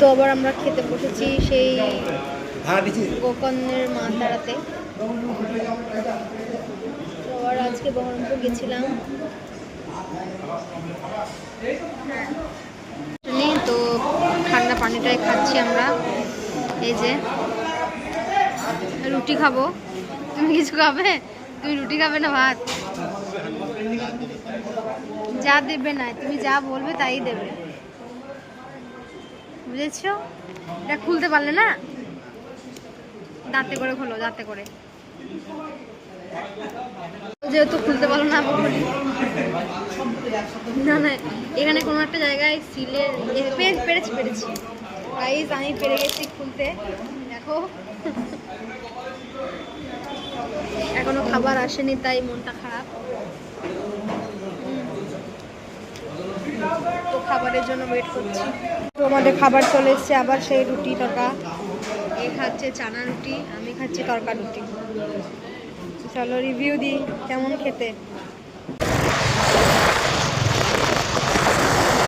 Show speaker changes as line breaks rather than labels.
তো আবার আমরা খেতে বসেছি সেই গোকর্ণের মা তারাতে তো আবার আজকে বহরমপুর গেছিলাম। নেই তো ঠান্ডা পানিটাই খাচ্ছি আমরা। এই যে রুটি খাব। তুমি কিছু খাবে? তুমি রুটি খাবে না ভাত? যা দেবে না তুমি যা বলবে তাই দেবে। বুঝেছ? এটা খুলতে পারলে না? দাঁতে করে খোলো, দাঁতে করে। যেহেতু খুলতে পারল না খুলি। না না, এখানে কোনো একটা জায়গায় সিলে পেরেছি পেরেছি। গাইজ আমি পেরে গেছি খুলতে। দেখো। এখনও খাবার আসেনি, তাই মনটা খারাপ হুম। তো খাবারের জন্য ওয়েট করছি। তো আমাদের খাবার চলে এসছে, আবার সেই রুটি তরকা এ খাচ্ছে চানা রুটি, আমি খাচ্ছি তরকা রুটি। চলো রিভিউ দিই, কেমন খেতে?